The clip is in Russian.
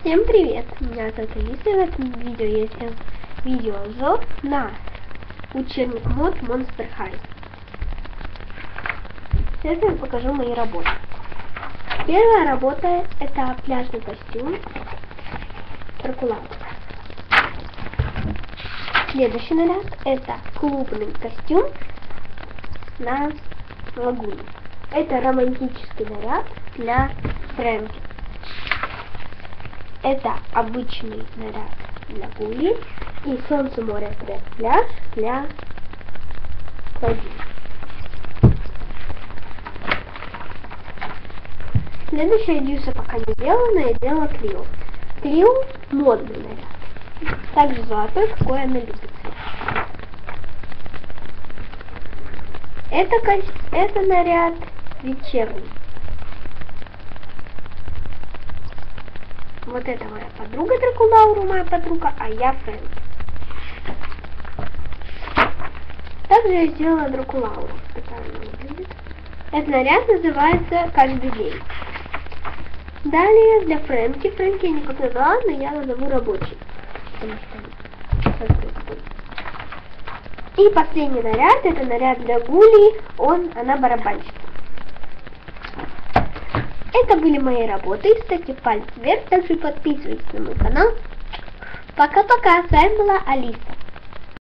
Всем привет! Меня зовут Алиса, в этом видео я сделал видеообзор на учебник мод Monster High. Сейчас я вам покажу мои работы. Первая работа это пляжный костюм Дракулант. Следующий наряд это клубный костюм на лагуне. Это романтический наряд для Фрэнки. Это обычный наряд для гули и солнце, море, пляж для Клодии. Следующая дюса пока не делала, но я делала Клио. Клио модный наряд. Также золотой, какой она любит. Это, это наряд вечерний. Вот это моя подруга Дракулауру, моя подруга, а я Фрэнк. Также я сделала Дракулауру. Этот наряд называется «Каждый день». Далее для Фрэнки. Фрэнки я никак назвала, но я назову рабочий. И последний наряд, это наряд для Гули, он, она барабанщик. Это были мои работы. Ставьте палец вверх, также подписывайтесь на мой канал. Пока-пока, с вами была Алиса.